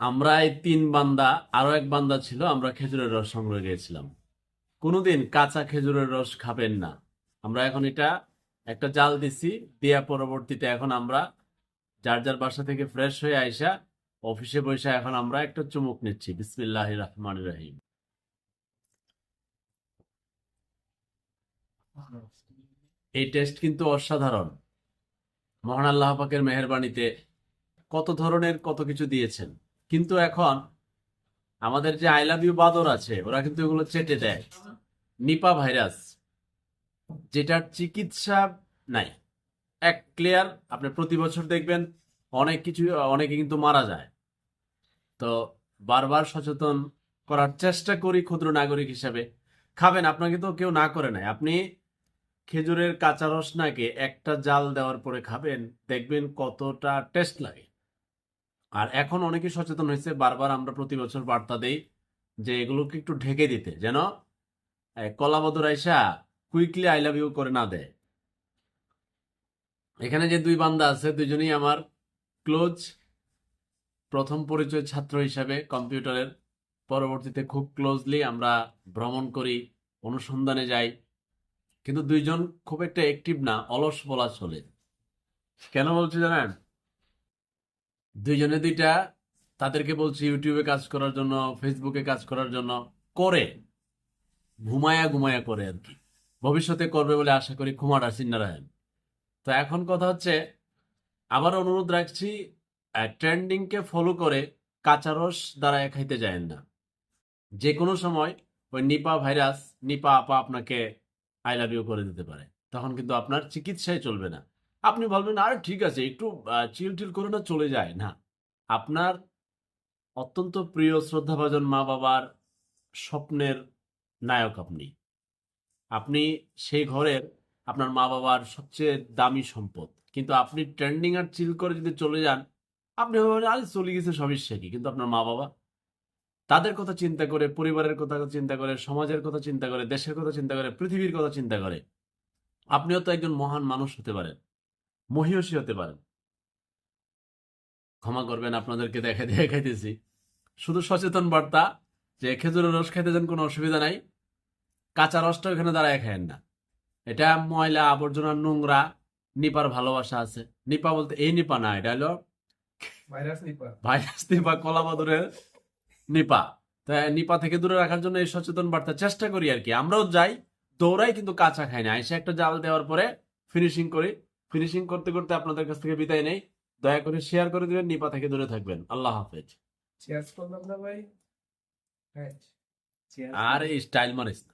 আমরা এই তিন বান্দা, আরও এক বান্দা ছিল, আমরা খেজুরের রস সংগ্রহ গিয়েছিলাম কোনোদিন কাঁচা খেজুরের রস খাবেন না। আমরা এখন এটা একটা জাল দিছি, দেয়া পরবর্তীতে এখন আমরা যার যার বাসা থেকে ফ্রেশ হয়ে আইসা অফিসে বসে এখন আমরা একটা চুমুক নিচ্ছি। বিসমিল্লাহ রহমান রহিম। এই টেস্ট কিন্তু অসাধারণ। মহান আল্লাহ পাকের মেহরবানিতে কত ধরনের কত কিছু দিয়েছেন। কিন্তু এখন আমাদের যে আই লাভ ইউ বাদর আছে, ওরা কিন্তু এগুলো চেটে দেয়। নিপা ভাইরাস, যেটার চিকিৎসা নাই। এক ক্লিয়ার আপনি প্রতি বছর দেখবেন অনেক কিছু, অনেকে কিন্তু মারা যায়। তো বারবার সচেতন করার চেষ্টা করি ক্ষুদ্র নাগরিক হিসাবে। খাবেন, আপনাকে তো কেউ না করে নাই আপনি খেজুরের কাঁচা রস নাকে একটা জাল দেওয়ার পরে খাবেন, দেখবেন কতটা টেস্ট লাগে। আর এখন অনেকে সচেতন হয়েছে, বারবার আমরা প্রতি বছর বার্তা দেই যে এগুলোকে একটু ঢেকে দিতে, যেন কলাবদর আইসা কুইকলি আই লাভ ইউ করে না দেয়। এখানে যে দুই বান্দা আছে, দুজনেই আমার ক্লোজ প্রথম পরিচয় ছাত্র হিসাবে কম্পিউটারের। পরবর্তীতে খুব ক্লোজলি আমরা ভ্রমণ করি, অনুসন্ধানে যাই। কিন্তু দুইজন খুব একটা অ্যাক্টিভ না, অলস বলা চলে। কেন বলছি জানেন? দুইজনে দুইটা তাদেরকে বলছি, ইউটিউবে কাজ করার জন্য, ফেসবুকে কাজ করার জন্য, করে। ঘুমায়া ঘুমায়া করে আর কি। ভবিষ্যতে করবে বলে আশা করি কুমার আসিন নারায়ণ তো এখন কথা হচ্ছে, আবার অনুরোধ রাখছি ট্রেন্ডিংকে ফলো করে কাঁচা রস দ্বারা খাইতে যায় না। যে কোনো সময় ওই নিপা ভাইরাস, নিপা আপা আপনাকে আই লাভ ইউ করে দিতে পারে। তখন কিন্তু আপনার চিকিৎসায় চলবে না। আপনি বলবেন আরে, ঠিক আছে, একটু চিল টিল করে না চলে যায় না, আপনার অত্যন্ত প্রিয় শ্রদ্ধাভাজন মা বাবার স্বপ্নের নায়ক আপনি। আপনি সেই ঘরের আপনার মা বাবার সবচেয়ে দামি সম্পদ। কিন্তু আপনি ট্রেন্ডিং আর চিল করে যদি চলে যান, আপনি ভাবেন, আরে, চলে গেছে সমস্যা কি কিন্তু আপনার মা বাবা তাদের কথা চিন্তা করে, পরিবারের কথা চিন্তা করে, সমাজের কথা চিন্তা করে, দেশের কথা চিন্তা করে, পৃথিবীর কথা চিন্তা করে। আপনিও তো একজন মহান মানুষ হতে পারেন। মহিষী হতে পারেন। ক্ষমা করবেন আপনাদেরকে দেখে দেখে খাইতেছি শুধু সচেতন বার্তা যে খেজুরের রস খাইতে যান কোনো অসুবিধা নাই। কাঁচা রসটা ওখানে দাঁড়ায় খায়েন না। এটা ময়লা আবর্জনা নোংরা নিপার ভালোবাসা আছে। নিপা বলতে এই নিপা না এটা হলো ভাইরাস নিপা। ভাইরাস নিপা কলাবাদুরের নিপা। তাই নিপা থেকে দূরে রাখার জন্য এই সচেতন বার্তা চেষ্টা করি আর কি। আমরাও যাই দৌড়াই কিন্তু কাঁচা খাই না। এসে একটা জাল দেওয়ার পরে ফিনিশিং করি। ফিনিশিং করতে করতে আপনাদের কাছ থেকে বিদায় নেই। দয়া করে শেয়ার করে দিবেন নিপা থেকে দূরে থাকবেন। আল্লাহ হাফেজ। শেয়ার করলাম না ভাই। হ্যাঁ আর এই স্টাইল মারিস না।